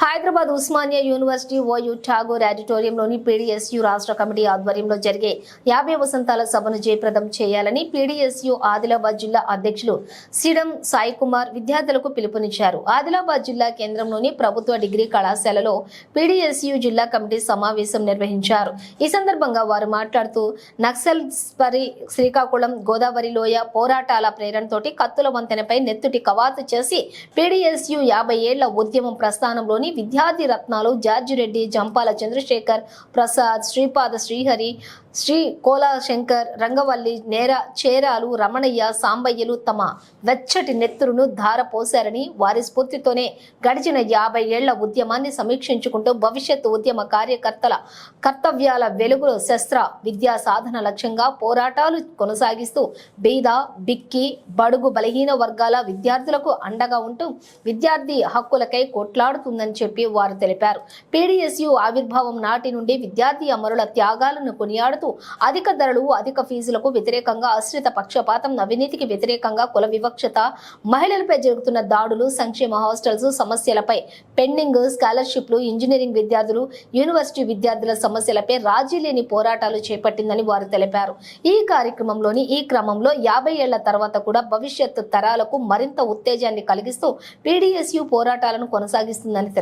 Hyderabad Osmania university OU Tagore ఆడిటోరియంలోని PDSU రాష్ట్ర committee ఆధ్వర్యంలో జరిగే యాభై వసంతాల సభను జయప్రదం చేయాలని పీడీఎస్యు ఆదిలాబాద్ జిల్లా అధ్యక్షులు సిడం సాయి కుమార్ విద్యార్థులకు పిలుపునిచ్చారు. ఆదిలాబాద్ జిల్లా కేంద్రంలోని ప్రభుత్వ డిగ్రీ కళాశాలలో పీడీఎస్యు జిల్లా కమిటీ సమావేశం నిర్వహించారు. ఈ సందర్భంగా వారు మాట్లాడుతూ నక్సల్ పరి శ్రీకాకుళం గోదావరి లోయ పోరాటాల ప్రేరణతోటి కత్తుల వంతెనపై నెత్తుటి కవాతు చేసి పీడీఎస్యు యాభై ఏళ్ళ ఉద్యమం ప్రస్థానంలో ప్రస్థానంలోని విద్యార్థి రత్నాలు జార్జిరెడ్డి జంపాల చంద్రశేఖర్ ప్రసాద్ శ్రీపాద శ్రీహరి శ్రీ కోలాశంకర్ రంగవల్లి నేర చేరాలు రమణయ్య సాంబయ్యలు తమ వెచ్చటి నెత్తురును ధారపోశారని వారి స్ఫూర్తితోనే గడిచిన యాభై ఏళ్ళ ఉద్యమాన్ని సమీక్షించుకుంటూ భవిష్యత్ ఉద్యమ కార్యకర్తల కర్తవ్యాల వెలుగులో శస్త్ర విద్యా సాధన లక్ష్యంగా పోరాటాలు కొనసాగిస్తూ బీద బిక్కి బడుగు బలహీన వర్గాల విద్యార్థులకు అండగా ఉంటూ విద్యార్థి హక్కులకై కొట్లాడుతుందని చెప్పి వారు తెలిపారు. పీడీఎస్యు ఆవిర్భావం నాటి నుండి విద్యార్థి అమరుల త్యాగాలను కొనియాడుతూ అధిక ధరలు అధిక ఫీజులకు వ్యతిరేకంగా ఆశ్రిత పక్షపాతం అవినీతికి వ్యతిరేకంగా కుల వివక్షత మహిళలపై జరుగుతున్న దాడులు సంక్షేమ హాస్టల్స్ సమస్యలపై పెండింగ్ స్కాలర్షిప్లు ఇంజనీరింగ్ విద్యార్థులు యూనివర్సిటీ విద్యార్థుల సమస్యలపై రాజీ లేని పోరాటాలు చేపట్టిందని వారు తెలిపారు. ఈ కార్యక్రమంలోని ఈ క్రమంలో యాభై ఏళ్ళ తర్వాత కూడా భవిష్యత్తు తరాలకు మరింత ఉత్తేజాన్ని కలిగిస్తూ పీడీఎస్యు పోరాటాలను కొనసాగిస్తుందని తెలిపారు.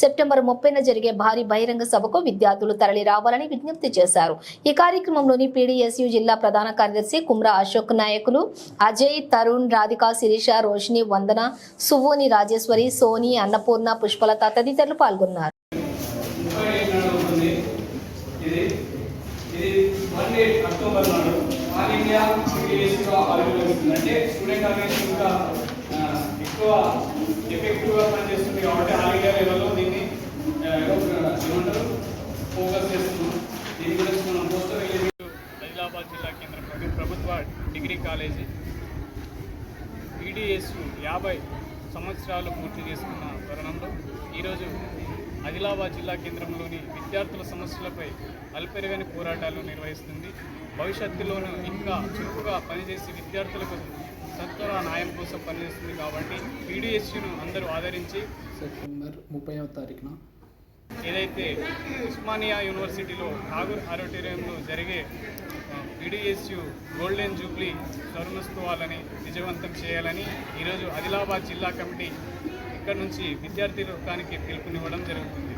సెప్టెంబర్ ముప్పైన జరిగే భారీ బహిరంగ సభకు విద్యార్థులు తరలి రావాలని విజ్ఞప్తి చేశారు. ఈ కార్యక్రమంలోని పీడీఎస్యు జిల్లా ప్రధాన కార్యదర్శి కుమ్రా అశోక్ నాయకులు అజయ్ తరుణ్ రాధిక శిరీష రోషిని వందన సువోని రాజేశ్వరి సోని అన్నపూర్ణ పుష్పలత తదితరులు పాల్గొన్నారు. అక్టోబర్ నాడు ఆల్ ఇండియా సిటీఎస్గా అంటే స్టూడెంట్ ఆర్గనైజేషన్ ఎక్కువ ఎఫెక్టివ్గా పనిచేస్తుంది కాబట్టి ఆల్ ఇండియా లెవెల్లో దీన్ని ఏమంటారు ఫోకస్ చేస్తున్నాం. దీని గురించి మనం పోస్టర్ రిలీజ్ ఆదిలాబాద్ జిల్లా కేంద్రంలోని ప్రభుత్వ డిగ్రీ కాలేజీ పీడిఎస్ యాభై సంవత్సరాలు పూర్తి చేసుకున్న తరుణంలో ఈరోజు ఆదిలాబాద్ జిల్లా కేంద్రంలోని విద్యార్థుల సమస్యలపై అల్పెరగని పోరాటాలు నిర్వహిస్తుంది. భవిష్యత్తులోనూ ఇంకా చురుకుగా పనిచేసి విద్యార్థులకు సత్వ న్యాయం కోసం పనిచేస్తుంది కాబట్టి పీడిఎస్యును అందరూ ఆదరించి సెప్టెంబర్ ముప్పైవ తారీఖున ఏదైతే ఉస్మానియా యూనివర్సిటీలో ఠాగూర్ ఆడిటోరియంలో జరిగే పీడిఎస్యు గోల్డెన్ జూబ్లీ స్వర్ణోత్సవాలని విజయవంతం చేయాలని ఈరోజు ఆదిలాబాద్ జిల్లా కమిటీ ఇక్కడ నుంచి విద్యార్థి లోకానికి పిలుపునివ్వడం జరుగుతుంది.